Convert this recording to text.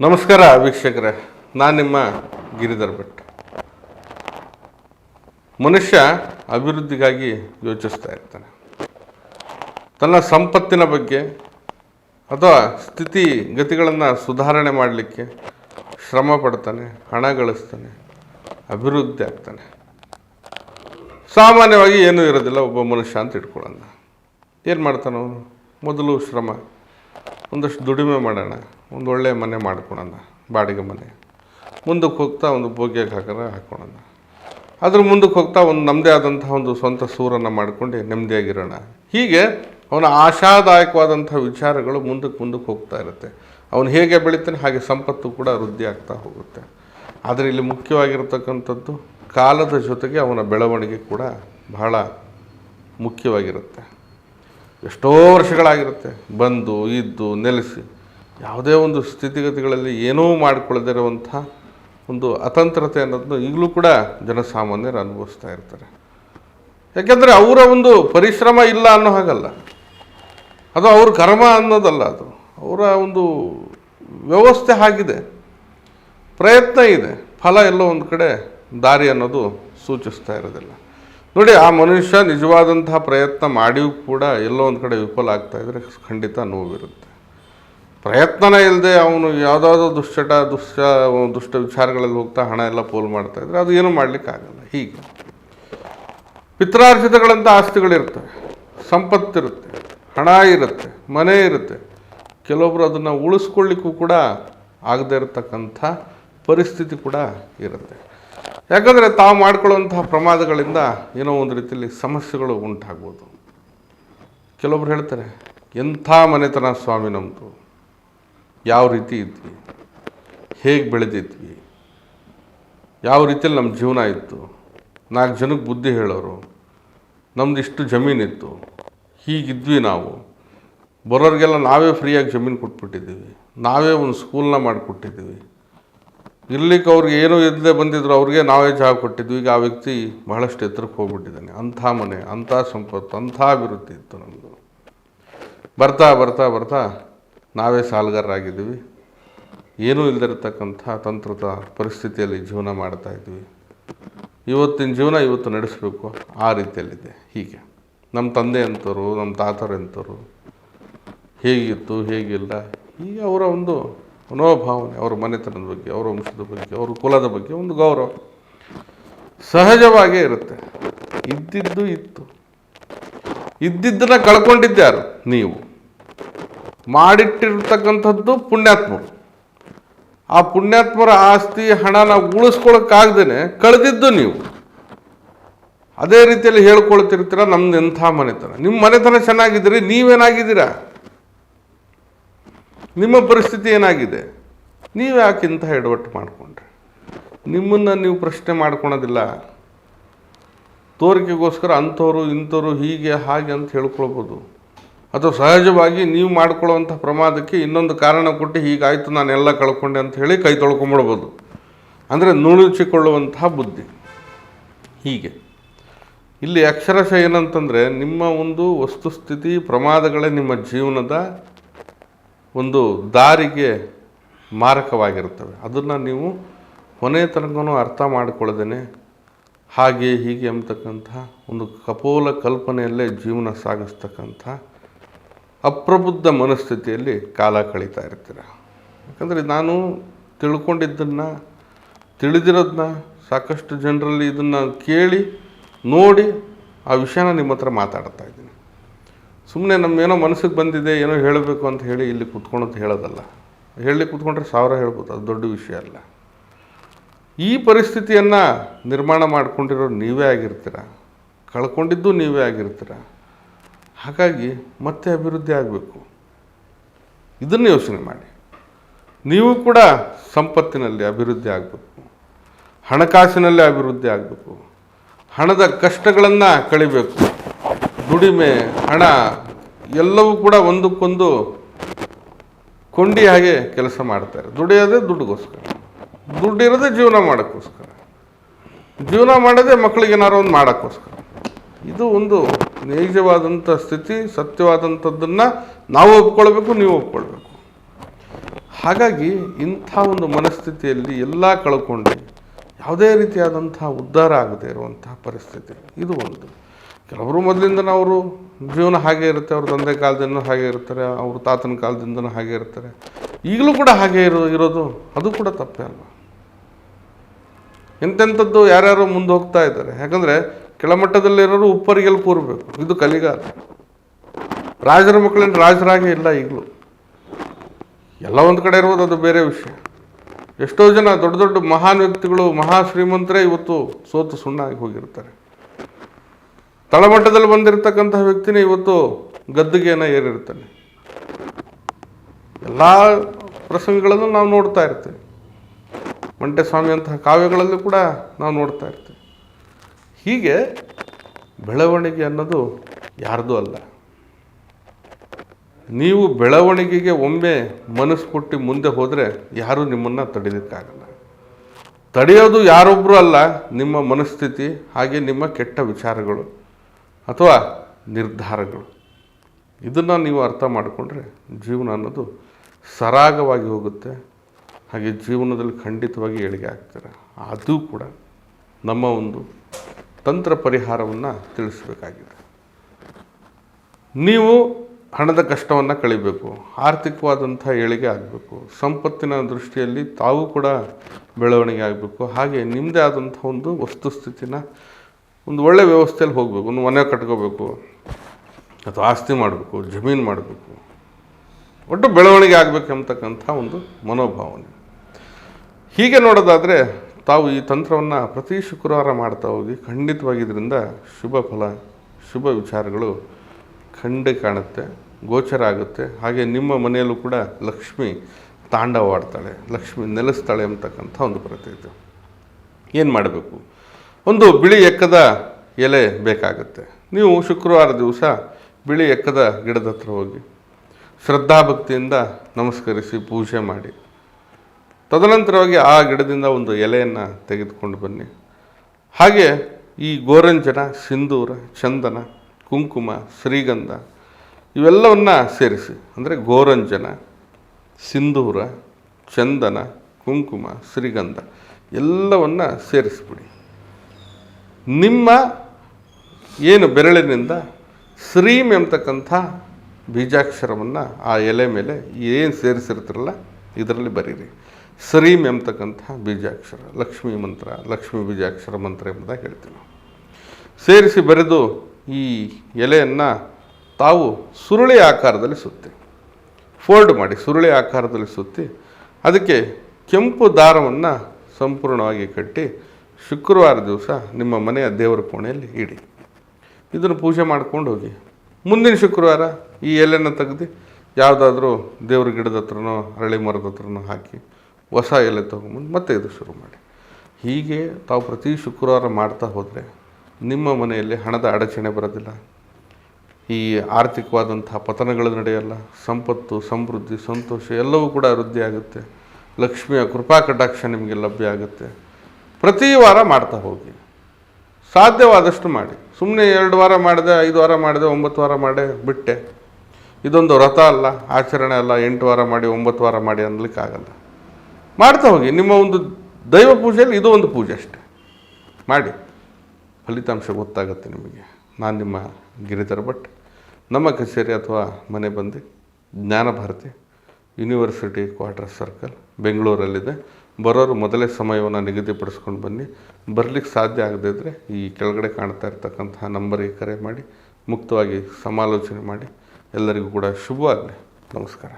ನಮಸ್ಕಾರ ವೀಕ್ಷಕರೇ, ನಾನು ನಿಮ್ಮ ಗಿರಿಧರ್ ಭಟ್. ಮನುಷ್ಯ ಅಭಿವೃದ್ಧಿಗಾಗಿ ಯೋಚಿಸ್ತಾ ಇರ್ತಾನೆ. ತನ್ನ ಸಂಪತ್ತಿನ ಬಗ್ಗೆ ಅಥವಾ ಸ್ಥಿತಿ ಗತಿಗಳನ್ನು ಸುಧಾರಣೆ ಮಾಡಲಿಕ್ಕೆ ಶ್ರಮ ಪಡ್ತಾನೆ, ಹಣ ಗಳಿಸ್ತಾನೆ, ಅಭಿವೃದ್ಧಿ ಆಗ್ತಾನೆ. ಸಾಮಾನ್ಯವಾಗಿ ಏನೂ ಇರೋದಿಲ್ಲ ಒಬ್ಬ ಮನುಷ್ಯ ಅಂತ ಇಟ್ಕೊಳ್ಳೋಣ ಏನು ಮಾಡ್ತಾನೆ ಅವನು ಮೊದಲು ಶ್ರಮ. ಒಂದಷ್ಟು ದುಡಿಮೆ ಮಾಡೋಣ, ಒಂದು ಒಳ್ಳೆಯ ಮನೆ ಮಾಡ್ಕೊಳೋಣ ಬಾಡಿಗೆ ಮನೆ. ಮುಂದಕ್ಕೆ ಹೋಗ್ತಾ ಒಂದು ಭೋಗ್ಯಕ್ಕೆ ಹಾಕೋಣ ಹಾಕ್ಕೊಳೋಣ ಅದ್ರ ಮುಂದಕ್ಕೆ ಹೋಗ್ತಾ ಒಂದು ನಮ್ಮದೇ ಆದಂತಹ ಒಂದು ಸ್ವಂತ ಸೂರನ್ನು ಮಾಡ್ಕೊಂಡು ನೆಮ್ಮದಿಯಾಗಿರೋಣ. ಹೀಗೆ ಅವನ ಆಶಾದಾಯಕವಾದಂಥ ವಿಚಾರಗಳು ಮುಂದಕ್ಕೆ ಮುಂದಕ್ಕೆ ಹೋಗ್ತಾ ಇರುತ್ತೆ. ಅವನು ಹೇಗೆ ಬೆಳಿತಾನೆ, ಹಾಗೆ ಸಂಪತ್ತು ಕೂಡ ವೃದ್ಧಿ ಆಗ್ತಾ ಹೋಗುತ್ತೆ. ಆದರೆ ಇಲ್ಲಿ ಮುಖ್ಯವಾಗಿರತಕ್ಕಂಥದ್ದು ಕಾಲದ ಜೊತೆಗೆ ಅವನ ಬೆಳವಣಿಗೆ ಕೂಡ ಬಹಳ ಮುಖ್ಯವಾಗಿರುತ್ತೆ. ಎಷ್ಟೋ ವರ್ಷಗಳಾಗಿರುತ್ತೆ. ಬಂದು, ಇದ್ದು, ನೆಲೆಸಿ. ಯಾವುದೇ ಒಂದು ಸ್ಥಿತಿಗತಿಗಳಲ್ಲಿ ಏನೂ ಮಾಡಿಕೊಳ್ಳದಿರುವಂಥ ಒಂದು ಅತಂತ್ರತೆ ಅನ್ನೋದನ್ನು ಈಗಲೂ ಕೂಡ ಜನಸಾಮಾನ್ಯರು ಅನುಭವಿಸ್ತಾ ಇರ್ತಾರೆ. ಯಾಕೆಂದರೆ ಅವರ ಒಂದು ಪರಿಶ್ರಮ ಇಲ್ಲ ಅನ್ನೋ ಹಾಗಲ್ಲ. ಅದು ಅವ್ರ ಕರ್ಮ ಅನ್ನೋದಲ್ಲ ಅದು. ಅವರ ಒಂದು ವ್ಯವಸ್ಥೆ ಆಗಿದೆ. ಪ್ರಯತ್ನ ಇದೆ. ಫಲ ಎಲ್ಲೋ ಒಂದು ಕಡೆ ದಾರಿ ಅನ್ನೋದು ಸೂಚಿಸ್ತಾ ಇರೋದಿಲ್ಲ. ನೋಡಿ, ಆ ಮನುಷ್ಯ ನಿಜವಾದಂತಹ ಪ್ರಯತ್ನ ಮಾಡಿಯೂ ಕೂಡ ಎಲ್ಲೋ ಒಂದು ಕಡೆ ವಿಫಲ ಆಗ್ತಾ ಇದ್ರೆ ಖಂಡಿತ ನೋವಿರುತ್ತೆ. ಪ್ರಯತ್ನನೇ ಇಲ್ಲದೆ ಅವನು ಯಾವುದಾದ್ರೂ ದುಶ್ಚಟ ದುಷ್ಟ ದುಷ್ಟ ವಿಚಾರಗಳಲ್ಲಿ ಹೋಗ್ತಾ ಹಣ ಎಲ್ಲ ಪೋಲು ಮಾಡ್ತಾ ಇದ್ರೆ ಅದು ಏನೂ ಮಾಡಲಿಕ್ಕಾಗಲ್ಲ ಹೀಗೆ. ಪಿತ್ರಾರ್ಜಿತಗಳಂಥ ಆಸ್ತಿಗಳಿರ್ತವೆ ಸಂಪತ್ತಿರುತ್ತೆ. ಹಣ ಇರುತ್ತೆ. ಮನೆ ಇರುತ್ತೆ. ಕೆಲವೊಬ್ಬರು ಅದನ್ನು ಉಳಿಸ್ಕೊಳ್ಳಿಕ್ಕೂ ಕೂಡ ಆಗದೇ ಇರತಕ್ಕಂಥ ಪರಿಸ್ಥಿತಿ ಕೂಡ ಇರುತ್ತೆ. ಯಾಕಂದರೆ ತಾವು ಮಾಡ್ಕೊಳ್ಳುವಂತಹ ಪ್ರಮಾದಗಳಿಂದ ಏನೋ ಒಂದು ರೀತಿಯಲ್ಲಿ ಸಮಸ್ಯೆಗಳು ಉಂಟಾಗ್ಬೋದು. ಕೆಲವೊಬ್ರು ಹೇಳ್ತಾರೆ, ಎಂಥ ಮನೆತನ ಸ್ವಾಮಿ ನಮ್ಮದು ಯಾವ ರೀತಿ ಇದ್ವಿ? ಹೇಗೆ ಬೆಳೆದಿದ್ವಿ? ಯಾವ ರೀತಿಯಲ್ಲಿ ನಮ್ಮ ಜೀವನ ಇತ್ತು? ನಾಲ್ಕು ಜನಕ್ಕೆ ಬುದ್ಧಿ ಹೇಳೋರು, ನಮ್ದು ಇಷ್ಟು ಜಮೀನಿತ್ತು ಹೀಗಿದ್ವಿ ನಾವು. ಬರೋರಿಗೆಲ್ಲ ನಾವೇ ಫ್ರೀಯಾಗಿ ಜಮೀನು ಕೊಟ್ಬಿಟ್ಟಿದ್ದೀವಿ. ನಾವೇ ಒಂದು ಸ್ಕೂಲ್ನ ಮಾಡಿಕೊಟ್ಟಿದ್ದೀವಿ. ಇರ್ಲಿಕ್ಕೆ ಅವ್ರಿಗೆ ಏನೂ ಇಲ್ಲದೆ ಬಂದಿದ್ರು, ಅವ್ರಿಗೆ ನಾವೇ ಜಾಗ ಕೊಟ್ಟಿದ್ವಿ. ಈಗ ಆ ವ್ಯಕ್ತಿ ಬಹಳಷ್ಟು ಎತ್ತರಕ್ಕೆ ಹೋಗ್ಬಿಟ್ಟಿದ್ದಾನೆ. ಅಂಥ ಮನೆ, ಅಂಥ ಸಂಪತ್ತು, ಅಂಥ ಅಭಿವೃದ್ಧಿ ಇತ್ತು ನಮ್ಮದು ಬರ್ತಾ ಬರ್ತಾ ಬರ್ತಾ ನಾವೇ ಸಾಲಗಾರರಾಗಿದ್ದೀವಿ. ಏನೂ ಇಲ್ಲದಿರತಕ್ಕಂಥ ತಂತ್ರದ ಪರಿಸ್ಥಿತಿಯಲ್ಲಿ ಜೀವನ ಮಾಡ್ತಾ ಇದ್ವಿ ಇವತ್ತಿನ ಜೀವನ ಇವತ್ತು ನಡೆಸಬೇಕು ಆ ರೀತಿಯಲ್ಲಿದೆ. ಹೀಗೆ. ನಮ್ಮ ತಂದೆ ಅಂತವರು ನಮ್ಮ ತಾತರು ಅಂತವರು ಹೇಗಿತ್ತು, ಹೇಗಿಲ್ಲ, ಹೀಗೆ ಅವರ ಒಂದು ಮನೋಭಾವನೆ, ಅವರ ಮನೆತನದ ಬಗ್ಗೆ, ಅವರ ವಂಶದ ಬಗ್ಗೆ, ಅವರ ಕುಲದ ಬಗ್ಗೆ ಒಂದು ಗೌರವ ಸಹಜವಾಗೇ ಇರುತ್ತೆ. ಇದ್ದಿದ್ದು ಇತ್ತು. ಇದ್ದಿದ್ದನ್ನ ಕಳ್ಕೊಂಡಿದ್ದಾರೆ ನೀವು. ಮಾಡಿಟ್ಟಿರ್ತಕ್ಕಂಥದ್ದು ಪುಣ್ಯಾತ್ಮರು. ಆ ಪುಣ್ಯಾತ್ಮರ ಆಸ್ತಿ ಹಣ ನಾವು ಉಳಿಸ್ಕೊಳಕ್ಕಾಗ್ದೇ ಕಳೆದಿದ್ದು ನೀವು. ಅದೇ ರೀತಿಯಲ್ಲಿ ಹೇಳ್ಕೊಳ್ತಿರ್ತೀರ ನಮ್ದು ಎಂಥ ಮನೆತನ. ನಿಮ್ಮ ಮನೆತನ ಚೆನ್ನಾಗಿದ್ದೀರಿ ನೀವೇನಾಗಿದ್ದೀರಾ? ನಿಮ್ಮ ಪರಿಸ್ಥಿತಿ ಏನಾಗಿದೆ? ನೀವು ಯಾಕೆ ಇಂಥ ಎಡವಟ್ಟು ಮಾಡಿಕೊಂಡ್ರಿ? ನಿಮ್ಮನ್ನು ನೀವು ಪ್ರಶ್ನೆ ಮಾಡ್ಕೊಳೋದಿಲ್ಲ. ತೋರಿಕೆಗೋಸ್ಕರ ಅಂಥವ್ರು, ಇಂಥವ್ರು ಹೀಗೆ, ಹಾಗೆ ಅಂತ ಹೇಳ್ಕೊಳ್ಬೋದು. ಅಥವಾ ಸಹಜವಾಗಿ ನೀವು ಮಾಡ್ಕೊಳ್ಳುವಂಥ ಪ್ರಮಾದಕ್ಕೆ ಇನ್ನೊಂದು ಕಾರಣ ಕೊಟ್ಟು ಹೀಗಾಯಿತು ನಾನೆಲ್ಲ ಕಳ್ಕೊಂಡೆ ಅಂತ ಹೇಳಿ ಕೈ ತೊಳ್ಕೊಂಬಿಡ್ಬೋದು. ಅಂದರೆ ನುಣುಚಿಕೊಳ್ಳುವಂತಹ ಬುದ್ಧಿ. ಹೀಗೆ. ಇಲ್ಲಿ ಅಕ್ಷರಶಃ ಏನಂತಂದರೆ ನಿಮ್ಮ ಒಂದು ವಸ್ತುಸ್ಥಿತಿ, ಪ್ರಮಾದಗಳೇ ನಿಮ್ಮ ಜೀವನದ ಒಂದು ದಾರಿಗೆ ಮಾರಕವಾಗಿರುತ್ತವೆ. ಅದನ್ನು ನೀವು ಕೊನೆ ತನಕನೂ ಅರ್ಥ ಮಾಡಿಕೊಳ್ಳದೇನೆ ಹಾಗೆ ಹೀಗೆ ಅಂತಕ್ಕಂಥ ಒಂದು ಕಪೋಲ ಕಲ್ಪನೆಯಲ್ಲೇ ಜೀವನ ಸಾಗಿಸ್ತಕ್ಕಂಥ ಅಪ್ರಬುದ್ಧ ಮನಸ್ಥಿತಿಯಲ್ಲಿ ಕಾಲ ಕಳೀತಾ ಇರ್ತೀರ. ಯಾಕಂದರೆ ನಾನು ತಿಳ್ಕೊಂಡಿದ್ದನ್ನು ತಿಳಿದಿರೋದನ್ನ ಸಾಕಷ್ಟು ಜನರಲ್ಲಿ ಇದನ್ನು ಕೇಳಿ ನೋಡಿ ಆ ವಿಷಯನ ನಿಮ್ಮ ಹತ್ರ ಮಾತಾಡ್ತಾ ಇದ್ದೀನಿ. ಸುಮ್ಮನೆ ನಮ್ಮ ಏನೋ ಮನಸ್ಸಿಗೆ ಬಂದಿದೆ, ಏನೋ ಹೇಳಬೇಕು ಅಂತ ಹೇಳಿ ಇಲ್ಲಿ ಕುತ್ಕೊಳಂತ ಹೇಳೋದಲ್ಲ. ಹೇಳಿ ಕೂತ್ಕೊಂಡ್ರೆ ಸಾವಿರ ಹೇಳ್ಬೋದು, ಅದು ದೊಡ್ಡ ವಿಷಯ ಅಲ್ಲ. ಈ ಪರಿಸ್ಥಿತಿಯನ್ನು ನಿರ್ಮಾಣ ಮಾಡಿಕೊಂಡಿರೋ ನೀವೇ ಆಗಿರ್ತೀರ. ಕಳ್ಕೊಂಡಿದ್ದು ನೀವೇ ಆಗಿರ್ತೀರ. ಹಾಗಾಗಿ ಮತ್ತೆ ಅಭಿವೃದ್ಧಿ ಆಗಬೇಕು. ಇದನ್ನು ಯೋಚನೆ ಮಾಡಿ. ನೀವು ಕೂಡ ಸಂಪತ್ತಿನಲ್ಲಿ ಅಭಿವೃದ್ಧಿ ಆಗಬೇಕು. ಹಣಕಾಸಿನಲ್ಲಿ ಅಭಿವೃದ್ಧಿ ಆಗಬೇಕು. ಹಣದ ಕಷ್ಟಗಳನ್ನು ಕಳಿಬೇಕು. ದುಡಿಮೆ, ಹಣ ಎಲ್ಲವೂ ಕೂಡ ಒಂದಕ್ಕೊಂದು ಕೊಂಡಿ ಹಾಗೆ ಕೆಲಸ ಮಾಡ್ತಾರೆ ದುಡಿಯೋದೇ ದುಡ್ಡುಗೋಸ್ಕರ. ದುಡ್ಡಿರೋದೇ ಜೀವನ ಮಾಡೋಕ್ಕೋಸ್ಕರ. ಜೀವನ ಮಾಡೋದೇ ಮಕ್ಕಳಿಗೆ ಏನಾರು ಒಂದು ಮಾಡೋಕ್ಕೋಸ್ಕರ. ಇದು ಒಂದು ನೈಜವಾದಂಥ ಸ್ಥಿತಿ, ಸತ್ಯವಾದಂಥದ್ದನ್ನು ನಾವು ಒಪ್ಕೊಳ್ಬೇಕು, ನೀವು ಒಪ್ಕೊಳ್ಬೇಕು. ಹಾಗಾಗಿ ಇಂಥ ಒಂದು ಮನಸ್ಥಿತಿಯಲ್ಲಿ ಎಲ್ಲ ಕಳ್ಕೊಂಡು ಯಾವುದೇ ರೀತಿಯಾದಂಥ ಉದ್ಧಾರ ಆಗದೇ ಇರುವಂತಹ ಪರಿಸ್ಥಿತಿ. ಇದು ಒಂದು. ಕೆಲವರು ಮೊದಲಿಂದನೂ ಅವರು ಜೀವನ ಹಾಗೆ ಇರುತ್ತೆ, ಅವ್ರ ತಂದೆ ಕಾಲದಿಂದ ಹಾಗೆ ಇರ್ತಾರೆ, ಅವ್ರ ತಾತನ ಕಾಲದಿಂದನೂ ಹಾಗೆ ಇರ್ತಾರೆ. ಈಗಲೂ ಕೂಡ ಹಾಗೆ ಇರೋ, ಇರೋದು, ಅದು ಕೂಡ ತಪ್ಪೇ ಅಲ್ವಾ? ಎಂತೆಂಥದ್ದು ಯಾರ್ಯಾರು ಮುಂದೆ ಹೋಗ್ತಾ ಇದ್ದಾರೆ. ಯಾಕಂದರೆ ಕೆಳಮಟ್ಟದಲ್ಲಿರೋರು ಉಪ್ಪರಿಗೆಲ್ಲ ಕೂರಬೇಕು. ಇದು ಕಲಿಗಾಲ. ರಾಜರ ಮಕ್ಕಳೇನು ರಾಜರಾಗೇ ಇಲ್ಲ ಈಗಲೂ. ಎಲ್ಲ ಒಂದು ಕಡೆ ಇರ್ಬೋದು, ಅದು ಬೇರೆ ವಿಷಯ. ಎಷ್ಟೋ ಜನ ದೊಡ್ಡ ದೊಡ್ಡ ಮಹಾನ್ ವ್ಯಕ್ತಿಗಳು, ಮಹಾ ಶ್ರೀಮಂತರೇ ಇವತ್ತು ಸೋತು ಸುಣ್ಣಾಗಿ ಹೋಗಿರ್ತಾರೆ. ತಳಮಟ್ಟದಲ್ಲಿ ಬಂದಿರತಕ್ಕಂತಹ ವ್ಯಕ್ತಿನೇ ಇವತ್ತು ಗದ್ದುಗೆಯನ್ನು ಏರಿರ್ತಾನೆ. ಎಲ್ಲ ಪ್ರಸಂಗಗಳನ್ನು ನಾವು ನೋಡ್ತಾ ಇರ್ತೀವಿ. ಮಂಟೆಸ್ವಾಮಿ ಅಂತಹ ಕಾವ್ಯಗಳಲ್ಲೂ ಕೂಡ ನಾವು ನೋಡ್ತಾ ಇರ್ತೀವಿ. ಹೀಗೆ ಬೆಳವಣಿಗೆ ಅನ್ನೋದು ಯಾರ್ದು ಅಲ್ಲ. ನೀವು ಬೆಳವಣಿಗೆಗೆ ಒಮ್ಮೆ ಮನಸ್ಸು ಕೊಟ್ಟು ಮುಂದೆ ಹೋದರೆ ಯಾರೂ ನಿಮ್ಮನ್ನು ತಡೆಯೋದಕ್ಕಾಗಲ್ಲ ತಡೆಯೋದು ಯಾರೊಬ್ಬರೂ ಅಲ್ಲ, ನಿಮ್ಮ ಮನಸ್ಥಿತಿ ಹಾಗೆ ನಿಮ್ಮ ಕೆಟ್ಟ ವಿಚಾರಗಳು. ಅಥವಾ ನಿರ್ಧಾರಗಳು. ಇದನ್ನು ನೀವು ಅರ್ಥ ಮಾಡಿಕೊಂಡ್ರೆ ಜೀವನ ಅನ್ನೋದು ಸರಾಗವಾಗಿ ಹೋಗುತ್ತೆ. ಹಾಗೆ ಜೀವನದಲ್ಲಿ ಖಂಡಿತವಾಗಿ ಏಳಿಗೆ ಆಗ್ತಾರೆ. ಅದು ಕೂಡ ನಮ್ಮ ಒಂದು ತಂತ್ರ ಪರಿಹಾರವನ್ನು ತಿಳಿಸಬೇಕಾಗಿದೆ. ನೀವು ಹಣದ ಕಷ್ಟವನ್ನು ಕಳಿಬೇಕು, ಆರ್ಥಿಕವಾದಂಥ ಏಳಿಗೆ ಆಗಬೇಕು, ಸಂಪತ್ತಿನ ದೃಷ್ಟಿಯಲ್ಲಿ ತಾವು ಕೂಡ ಬೆಳವಣಿಗೆ ಆಗಬೇಕು. ಹಾಗೆ ನಿಮ್ಮದೇ ಆದಂಥ ಒಂದು ವಸ್ತುಸ್ಥಿತಿನ ಒಂದು ಒಳ್ಳೆ ವ್ಯವಸ್ಥೆಯಲ್ಲಿ ಹೋಗಬೇಕು, ಒಂದು ಮನೆ ಕಟ್ಕೋಬೇಕು, ಅಥವಾ ಆಸ್ತಿ ಮಾಡಬೇಕು, ಜಮೀನು ಮಾಡಬೇಕು. ಒಟ್ಟು ಬೆಳವಣಿಗೆ ಆಗಬೇಕು ಎಂಬತಕ್ಕಂಥ ಒಂದು ಮನೋಭಾವನೆ. ಹೀಗೆ ನೋಡೋದಾದರೆ ತಾವು ಈ ತಂತ್ರವನ್ನು ಪ್ರತಿ ಶುಕ್ರವಾರ ಮಾಡ್ತಾ ಹೋಗಿ ಖಂಡಿತವಾಗಿ ಇದರಿಂದ ಶುಭ ಫಲ, ಶುಭ ವಿಚಾರಗಳು ಖಂಡ ಕಾಣುತ್ತೆ, ಗೋಚರ ಆಗುತ್ತೆ. ಹಾಗೆ ನಿಮ್ಮ ಮನೆಯಲ್ಲೂ ಕೂಡ ಲಕ್ಷ್ಮಿ ತಾಂಡವಾಡ್ತಾಳೆ ಲಕ್ಷ್ಮಿ ನೆಲೆಸ್ತಾಳೆ ಅಂತಕ್ಕಂಥ ಒಂದು ಪ್ರತೀತಿ. ಏನು ಮಾಡಬೇಕು? ಒಂದು ಬಿಳಿ ಎಕ್ಕದ ಎಲೆ ಬೇಕಾಗುತ್ತೆ. ನೀವು ಶುಕ್ರವಾರ ದಿವಸ ಬಿಳಿ ಎಕ್ಕದ ಗಿಡದ ಹತ್ರ ಹೋಗಿ ಶ್ರದ್ಧಾಭಕ್ತಿಯಿಂದ ನಮಸ್ಕರಿಸಿ ಪೂಜೆ ಮಾಡಿ. ತದನಂತರವಾಗಿ ಆ ಗಿಡದಿಂದ ಒಂದು ಎಲೆಯನ್ನು ತೆಗೆದುಕೊಂಡು ಬನ್ನಿ. ಹಾಗೆ ಈ ಗೋರಂಜನ, ಸಿಂಧೂರ, ಚಂದನ, ಕುಂಕುಮ, ಶ್ರೀಗಂಧ ಇವೆಲ್ಲವನ್ನು ಸೇರಿಸಿ, ಅಂದರೆ ಗೋರಂಜನ, ಸಿಂಧೂರ, ಚಂದನ, ಕುಂಕುಮ, ಶ್ರೀಗಂಧ ಎಲ್ಲವನ್ನು ಸೇರಿಸ್ಬಿಡಿ. ನಿಮ್ಮ ಏನು ಬೆರಳಿನಿಂದ ಶ್ರೀಮ್ ಎಂಬತಕ್ಕಂಥ ಬೀಜಾಕ್ಷರವನ್ನು ಆ ಎಲೆ ಮೇಲೆ ಏನು ಸೇರಿಸಿರ್ತಿರಲ್ಲ, ಇದರಲ್ಲಿ ಬರೀರಿ. ಶ್ರೀಮ್ ಎಂಬತಕ್ಕಂಥ ಬೀಜಾಕ್ಷರ, ಲಕ್ಷ್ಮೀ ಮಂತ್ರ, ಲಕ್ಷ್ಮೀ ಬೀಜಾಕ್ಷರ ಮಂತ್ರ ಎಂಬುದಾಗಿ ಹೇಳ್ತೀನಿ ಸೇರಿಸಿ ಬರೆದು ಈ ಎಲೆಯನ್ನು ತಾವು ಸುರುಳಿ ಆಕಾರದಲ್ಲಿ ಸುತ್ತಿ, ಫೋಲ್ಡ್ ಮಾಡಿ ಸುರುಳಿ ಆಕಾರದಲ್ಲಿ ಸುತ್ತಿ, ಅದಕ್ಕೆ ಕೆಂಪು ದಾರವನ್ನು ಸಂಪೂರ್ಣವಾಗಿ ಕಟ್ಟಿ ಶುಕ್ರವಾರ ದಿವಸ ನಿಮ್ಮ ಮನೆಯ ದೇವರ ಕೋಣೆಯಲ್ಲಿ ಇಡಿ. ಇದನ್ನು ಪೂಜೆ ಮಾಡ್ಕೊಂಡು ಹೋಗಿ. ಮುಂದಿನ ಶುಕ್ರವಾರ ಈ ಎಲೆನ ತೆಗೆದು ಯಾವುದಾದ್ರೂ ದೇವ್ರ ಗಿಡದ ಹತ್ರನೋ ಅರಳಿ ಮರದ ಹತ್ರನೋ ಹಾಕಿ ಹೊಸ ಎಲೆ ತೊಗೊಂಬಂದು ಮತ್ತೆ ಇದು ಶುರು ಮಾಡಿ. ಹೀಗೆ ತಾವು ಪ್ರತಿ ಶುಕ್ರವಾರ ಮಾಡ್ತಾ ಹೋದರೆ ನಿಮ್ಮ ಮನೆಯಲ್ಲಿ ಹಣದ ಅಡಚಣೆ ಬರೋದಿಲ್ಲ. ಈ ಆರ್ಥಿಕವಾದಂತಹ ಪತನಗಳು ನಡೆಯಲ್ಲ. ಸಂಪತ್ತು, ಸಮೃದ್ಧಿ, ಸಂತೋಷ ಎಲ್ಲವೂ ಕೂಡ ವೃದ್ಧಿ ಆಗುತ್ತೆ ಲಕ್ಷ್ಮಿಯ ಕೃಪಾ ಕಟಾಕ್ಷ ನಿಮಗೆ ಲಭ್ಯ ಆಗುತ್ತೆ. ಪ್ರತಿ ವಾರ ಮಾಡ್ತಾ ಹೋಗಿ. ಸಾಧ್ಯವಾದಷ್ಟು ಮಾಡಿ. ಸುಮ್ಮನೆ ಎರಡು ವಾರ ಮಾಡಿದೆ, ಐದು ವಾರ ಮಾಡಿದೆ, ಒಂಬತ್ತು ವಾರ ಮಾಡಿ ಬಿಟ್ಟೆ. ಇದೊಂದು ವ್ರತ ಅಲ್ಲ, ಆಚರಣೆ ಅಲ್ಲ, ಎಂಟು ವಾರ ಮಾಡಿ, ಒಂಬತ್ತು ವಾರ ಮಾಡಿ ಅನ್ನಲಿಕ್ಕಾಗಲ್ಲ ಮಾಡ್ತಾ ಹೋಗಿ. ನಿಮ್ಮ ಒಂದು ದೈವ ಪೂಜೆಯಲ್ಲಿ ಇದು ಒಂದು ಪೂಜೆ ಅಷ್ಟೆ. ಮಾಡಿ. ಫಲಿತಾಂಶ ಗೊತ್ತಾಗುತ್ತೆ ನಿಮಗೆ. ನಾನು ನಿಮ್ಮ ಗಿರಿಧರ ಭಟ್. ನಮ್ಮ ಕಚೇರಿ ಅಥವಾ ಮನೆ ಬಂದು. ಜ್ಞಾನಭಾರತಿ ಯೂನಿವರ್ಸಿಟಿ ಕ್ವಾರ್ಟರ್ ಸರ್ಕಲ್ ಬೆಂಗಳೂರಲ್ಲಿದೆ. ಬರೋರು ಮೊದಲೇ ಸಮಯವನ್ನು ನಿಗದಿಪಡಿಸ್ಕೊಂಡು ಬನ್ನಿ. ಬರಲಿಕ್ಕೆ ಸಾಧ್ಯ ಆಗದೇ ಇದ್ದರೆ ಈ ಕೆಳಗಡೆ ಕಾಣ್ತಾ ಇರ್ತಕ್ಕಂತಹ ನಂಬರಿಗೆ ಕರೆ ಮಾಡಿ, ಮುಕ್ತವಾಗಿ ಸಮಾಲೋಚನೆ ಮಾಡಿ. ಎಲ್ಲರಿಗೂ ಕೂಡ ಶುಭವಾಗಲಿ. ನಮಸ್ಕಾರ.